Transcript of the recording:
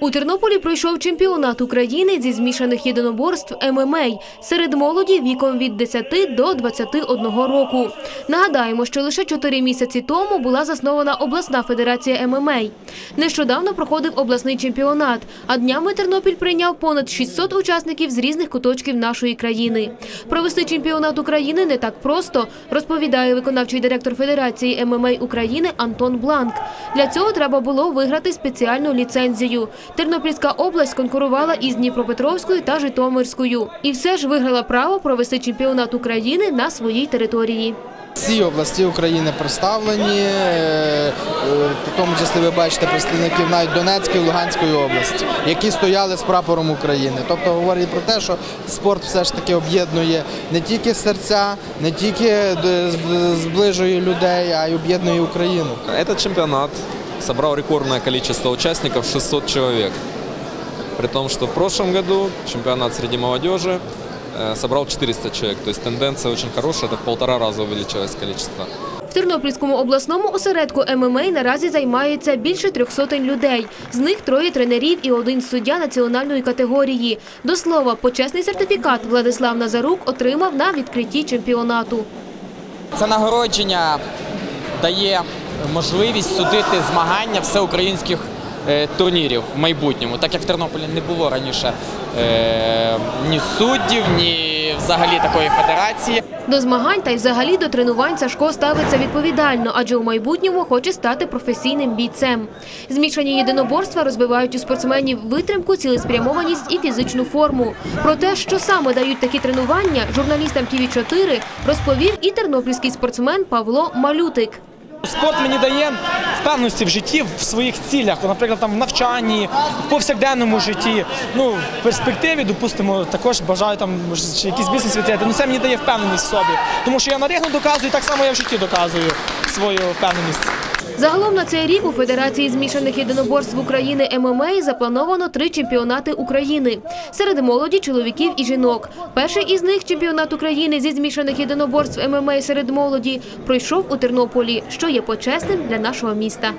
У Тернополі пройшов чемпіонат України зі змішаних єдиноборств ММА серед молоді віком від 10 до 21 року. Нагадаємо, що лише 4 місяці тому була заснована обласна федерація ММА. Нещодавно проходив обласний чемпіонат, а днями Тернопіль прийняв понад 600 учасників з різних куточків нашої країни. Провести чемпіонат України не так просто, розповідає виконавчий директор Федерації ММА України Антон Бланк. Для цього треба було виграти спеціальну ліцензію. Тернопільська область конкурувала із Дніпропетровською та Житомирською. І все ж виграла право провести чемпіонат України на своїй території. Всі області України представлені, е, е, в тому числі ви бачите представників навіть Донецької, Луганської області, які стояли з прапором України. Тобто говорить про те, що спорт все ж таки об'єднує не тільки серця, не тільки з- зближує людей, а й об'єднує Україну. Этот чемпионат собрал рекордное количество участников 600 человек. При том, что в прошлом году чемпионат среди молодежи э, собрал 400 человек. То есть тенденция очень хорошая, это в полтора раза увеличилось количество. В Тернопільському обласному осередку ММА наразі займається більше трьох сотень людей. З них троє тренерів і один суддя національної категорії. До слова, почесний сертифікат Владислав Назарук отримав на відкритті чемпіонату. Це нагородження дає можливість судити змагання всеукраїнських е, турнірів в майбутньому, так як в Тернополі не було раніше е, ні суддів, ні взагалі такої федерації. До змагань та й взагалі до тренувань Сашко ставиться відповідально, адже у майбутньому хоче стати професійним бійцем. Змішані єдиноборства розвивають у спортсменів витримку, цілеспрямованість і фізичну форму. Про те, що саме дають такі тренування, журналістам ТВ 4 розповів і тернопільський спортсмен Павло Малютик. Спорт мені дає впевненості в житті, в своїх цілях, наприклад, там в навчанні, в повсякденному житті. Ну, в перспективі, допустимо, також бажаю там чи якийсь бізнес відкрити. Ну це мені дає впевненість в собі. Тому що я на ринку доказую, і так само я в житті доказую свою впевненість. Загалом на цей рік у Федерації змішаних єдиноборств України ММА заплановано три чемпіонати України серед молоді, чоловіків і жінок. Перший із них чемпіонат України зі змішаних єдиноборств ММА серед молоді пройшов у Тернополі, що є почесним для нашого міста.